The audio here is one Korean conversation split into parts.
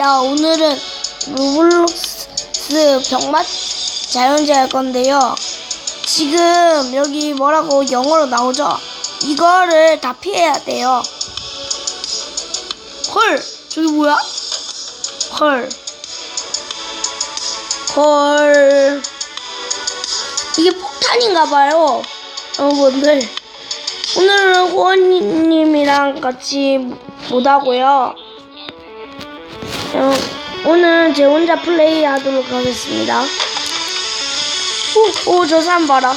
반갑습니다. 오늘은 로블록스 병맛 자연제 할 건데요. 지금 여기 뭐라고 영어로 나오죠? 이거를 다 피해야 돼요. 헐! 저기 뭐야? 헐. 헐. 이게 폭탄인가봐요. 여러분들. 오늘은 호원님이랑 같이 못하고요. 어, 오늘 제 혼자 플레이 하도록 하겠습니다. 오, 오, 저 사람 봐라.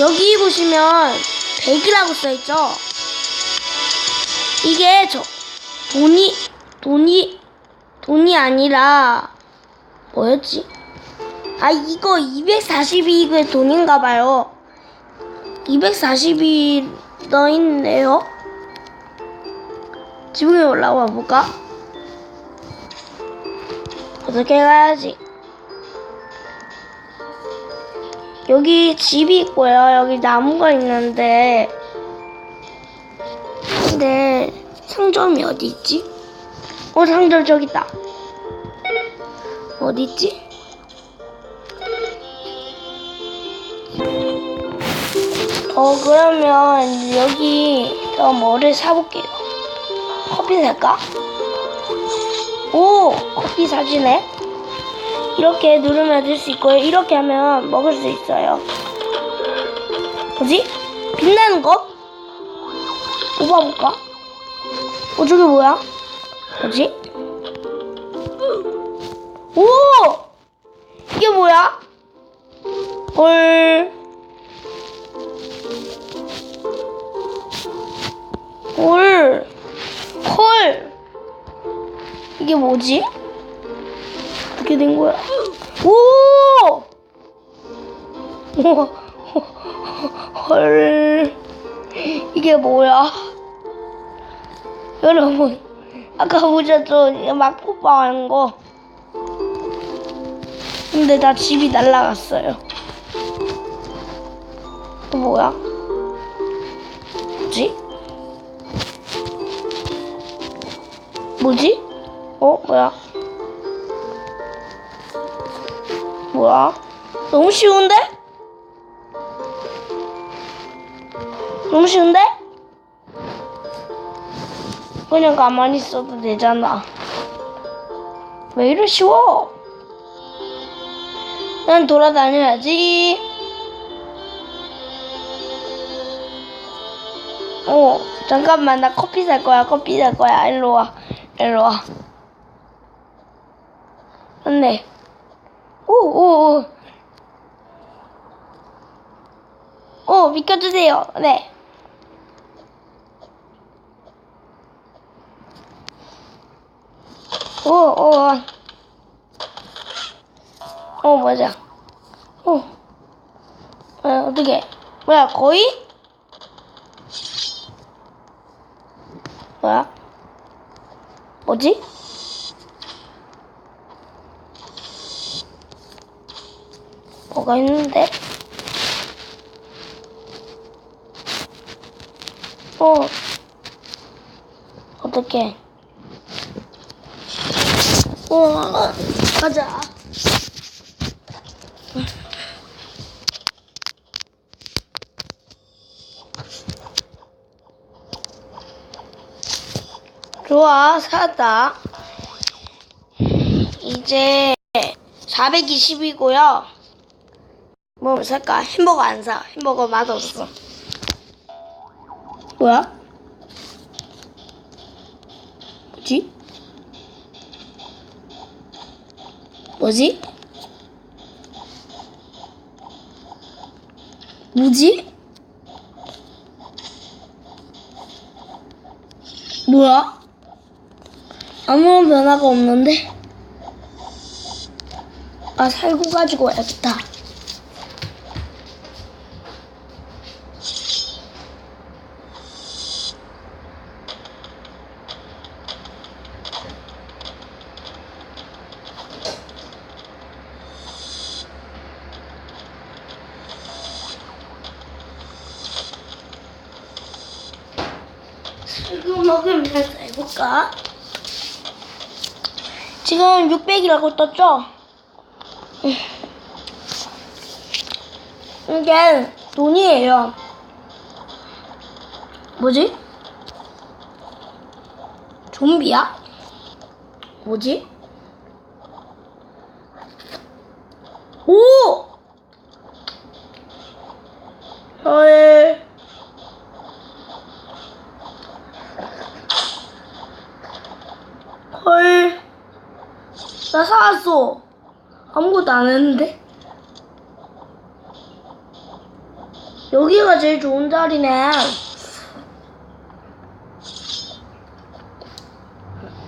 여기 보시면 100이라고 써있죠? 이게 저, 돈이, 돈이, 돈이 아니라, 뭐였지? 아, 이거 240이 이게 돈인가봐요. 240이 넣어있네요. 지붕에 올라와 볼까? 어떻게 가야지? 여기 집이 있고요. 여기 나무가 있는데, 근데 상점이 어디 있지? 어, 상점 저기 있다. 어디 있지? 어, 그러면 여기 저 뭐를 사볼게요. 커피 살까? 오! 커피 사주네? 이렇게 누르면 들수 있고요. 이렇게 하면 먹을 수 있어요. 뭐지? 빛나는 거? 뽑아볼까? 어, 저게 뭐야? 뭐지? 오! 이게 뭐야? 헐. 헐. 이게 뭐지? 어떻게 된 거야? 오! 헐. 이게 뭐야? 여러분, 아까 보셨죠? 막 폭발한 거. 근데 나 집이 날라갔어요. 또 뭐야? 뭐지? 뭐지? 어, 뭐야? 뭐야? 너무 쉬운데? 너무 쉬운데? 그냥 가만히 있어도 되잖아. 왜 이리 쉬워? 난 돌아다녀야지. 어, 잠깐만, 나 커피 살 거야, 커피 살 거야. 일로 와, 일로 와. 안 돼. 오, 오, 오. 오, 비켜주세요. 네. 오, 오. 어, 맞아. 어. 어, 어떻게? 뭐야, 거의? 뭐야? 뭐지? 뭐가 있는데? 어. 어떻게? 우와, 가자. 좋아, 사다. 이제 420이고요. 뭐 살까? 햄버거 안 사. 햄버거 맛없어. 뭐야? 뭐지? 뭐지? 뭐지? 뭐야? 아무런 변화가 없는데? 아, 살고 가지고 와야겠다. 살고 먹으면 한번 해볼까? 지금 600이라고 떴죠? 음. 이게 돈이에요. 뭐지? 좀비야? 뭐지? 오! 헐. 헐. 나 살았어. 아무것도 안 했는데? 여기가 제일 좋은 자리네.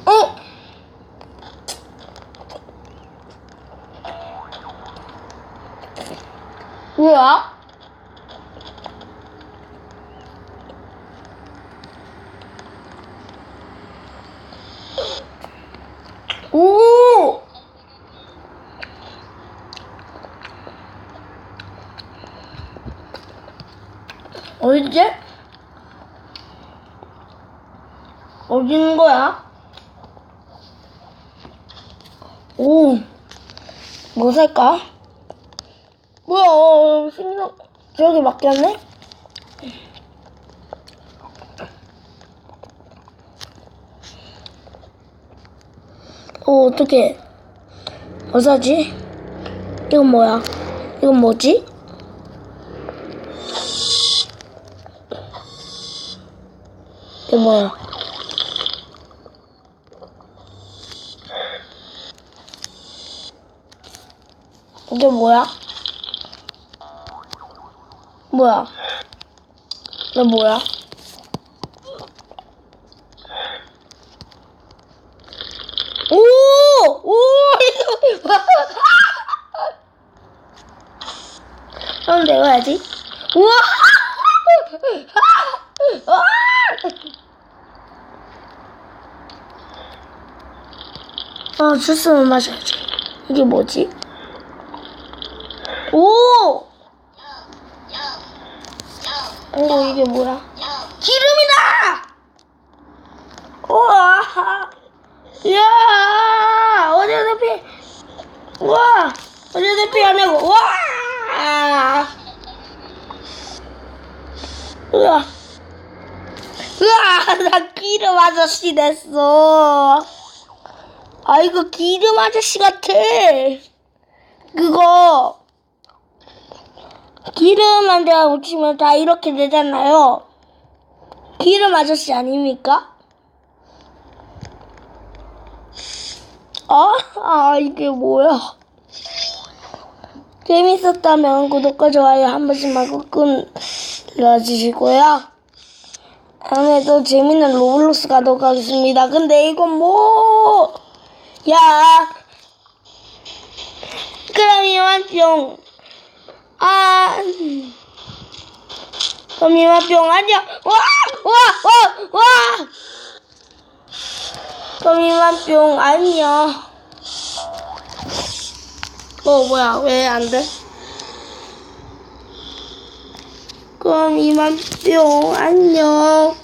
어? 뭐야? 오! 어디지? 어디 있는 거야? 오, 뭐 살까? 뭐야, 어, 생각, 저기 맡겼네? 어, 어떡해. 뭐 사지? 이건 뭐야? 이건 뭐지? 뭐야? 이게 뭐야? 뭐야? 이게 뭐야? 오! 오! 그럼 내가 해야지. 우와! 아! 아, 주스는 마셔야지. 이게 뭐지? 오! 오, 이게 뭐야? 기름이다! 우와! 이야! 어디서 피, 우와! 어디서 피하냐고, 우와! 우와! 우와! 나 기름 아저씨 됐어! 아, 이거 기름 아저씨 같아. 그거, 기름만 대가 묻히면 다 이렇게 되잖아요. 기름 아저씨 아닙니까? 아, 아, 이게 뭐야. 재밌었다면 구독과 좋아요 한 번씩만 꾹꾹 눌러주시고요. 다음에도 재밌는 로블록스 가도록 하겠습니다. 근데 이건 뭐, 야. 그럼 이만 뿅. 아. 그럼 이만 뿅 안녕. 와! 와! 와! 와! 그럼 이만 뿅 안녕. 어, 뭐야. 왜 안 돼? 그럼 이만 뿅 안녕.